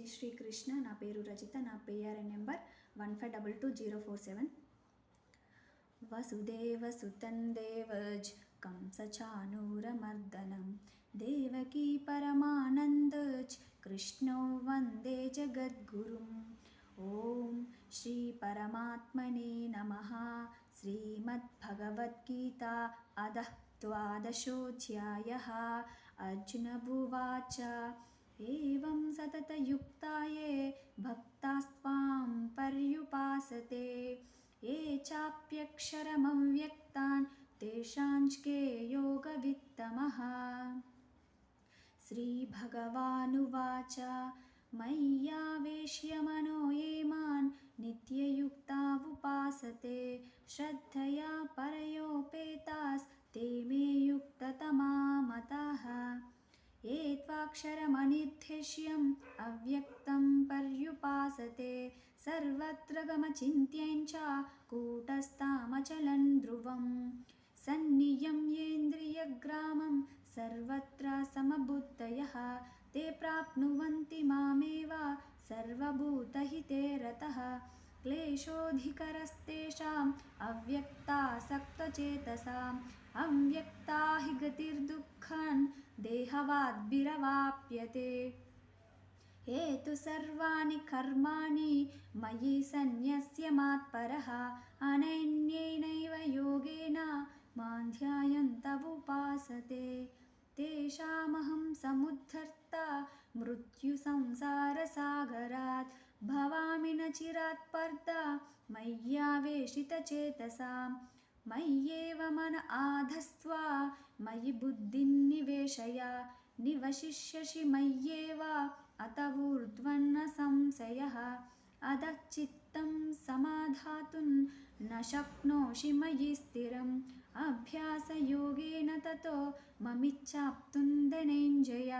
జై శ్రీకృష్ణ నా పేరు రజిత నా PRN number one five double two zero four seven. Vasudeva సుతం దేవజ్ కంసచానూరమర్దనం దేవకీ పరమానందజ్ కృష్ణో వందే జగద్గురుం. ఓం శ్రీ పరమాత్మనే నమ. శ్రీమద్భగవద్గీత అధ ద్వాదశోధ్యాయ. అర్జునభువాచ एवं सततयुक्ताये भक्तास्त्वां पर्युपासते। ये चाप्यक्षरमव्यक्तान् तेषाञ्चके योगवित्तमः। श्रीभगवानुवाच मय्यावेश्य मनो ये मान् नित्ययुक्ता उपासते श्रद्धया परयोपेतास्ते मे युक्ततमा। ये त्वाक्षरमनिर्देश्यम् अव्यक्तं पर्युपासते। सर्वत्र गमचिन्त्यं च कूटस्थामचलं ध्रुवं सन्नियम्येन्द्रियग्रामं सर्वत्र समबुद्धयः। ते प्राप्नुवन्ति मामेव सर्वभूतहिते रतः। क्लेशोऽधिकरस्तेषाम् अव्यक्तासक्तचेतसाम् अव्यक्ता हि गतिर्दुःखं देहवाद्भिरवाप्यते हे तु सर्वाणि कर्माणि मयि सन्न्यस्य मात्परः अनन्येनैव योगेन मां ध्यायन्तमुपासते तेषामहं समुद्धर्ता मृत्युसंसारसागरात् భవామి నచిరాత్పర్దా మయ్యావేషితచేతసాం మయ్యేవ మన ఆధస్వా మయి బుద్ధిన్నివేశయ నివశిష్యసి మయ్యేవ అత ఊర్ధ్వన్న సంశయ. అదచిత్తం సమాధాతున్ న శక్నోషి మయి స్థిరం. అభ్యాసయోగేన తతో మమిచ్చాప్తుందనేంజయ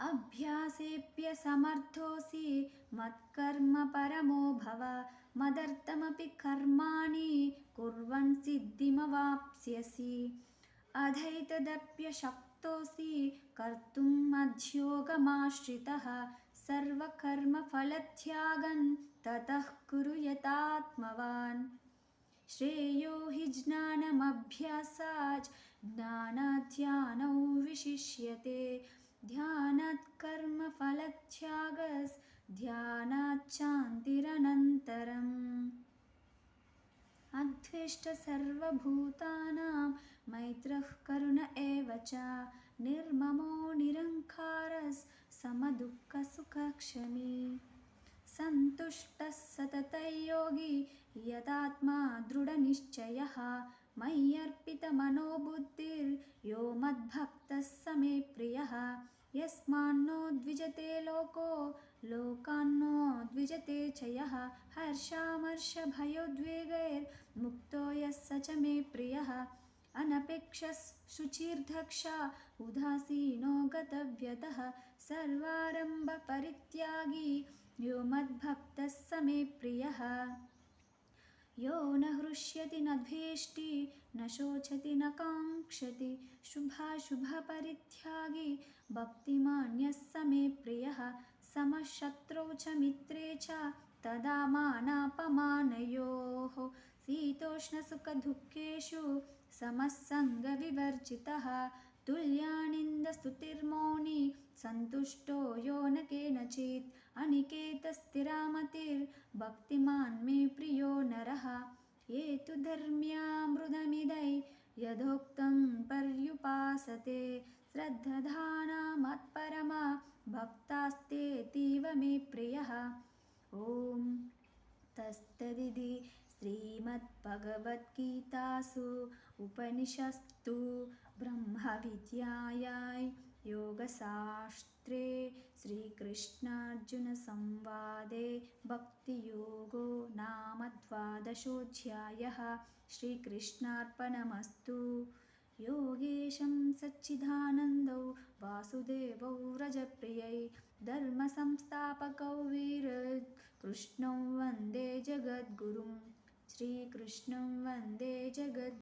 अभ्यासयोगेन ततो ममिच्छाप्तुं धनञ्जय अभ्यासेऽप्यसमर्थोऽसि मत्कर्म परमो भव। मदर्थमपि कर्माणि कुर्वन् सिद्धिमवाप्स्यसि। अधैतदप्यशक्तोऽसि कर्तुम् मध्योगमाश्रितः। सर्वकर्मफलत्यागं ततः कुरु यतात्मवान्। श्रेयो हि ज्ञानमभ्यासाच् ज्ञानाध्यानौ विशिष्यते ध्यानात् कर्मफलत्यागस्ध्यानाच्छान्तिरनन्तरम् अद्वेष्ट सर्वभूतानां मैत्रः करुण एव च निर्ममो निरङ्कारस्समदुःखसुखक्षमी सन्तुष्टः सततयोगी यदात्मा दृढनिश्चयः मय्यर्पितमनो बुद्धिर्यो मद्भक्तः स मे प्रियः यस्मान्नो द्विजते लोको लोकान्नो द्विजते च यः हर्षामर्षभयोद्वेगैर्मुक्तो यः स च मे प्रियः अनपेक्षः शुचिर्दक्ष उदासीनो गतव्यतः सर्वारम्भपरित्यागी यो मद्भक्तः स मे प्रियः यो न हृष्यति न द्वेष्टि न शोचति न काङ्क्षति। शुभाशुभपरित्यागी भक्तिमान्यः स मे प्रियः। समशत्रौ च मित्रे च तदा मानापमानयोः। शीतोष्णसुखदुःखेषु समस्सङ्गविवर्जितः तुल्यानिन्दस्तुतिर्मौनि सन्तुष्टो यो न केनचित् अनिकेतस्थिरामतिर्भक्तिमान् मे प्रियो नरः ये तु धर्म्यामृतमिदै यथोक्तं पर्युपासते श्रद्धधाना मत्परमा भक्तास्तेतीव मे प्रियः ॐ तस्तदिति श्रीमद्भगवद्गीतासु उपनिषत्सु ब्रह्मविद्यायै योगशास्त्रे श्रीकृष्णार्जुनसंवादे भक्तियोगो नाम द्वादशोऽध्यायः श्रीकृष्णार्पणमस्तु। योगेशं सच्चिदानन्दौ वासुदेवौ व्रजप्रियै धर्मसंस्थापकौ वीरकृष्णौ वन्दे जगद्गुरुं। श्रीकृष्णं वन्दे जगद्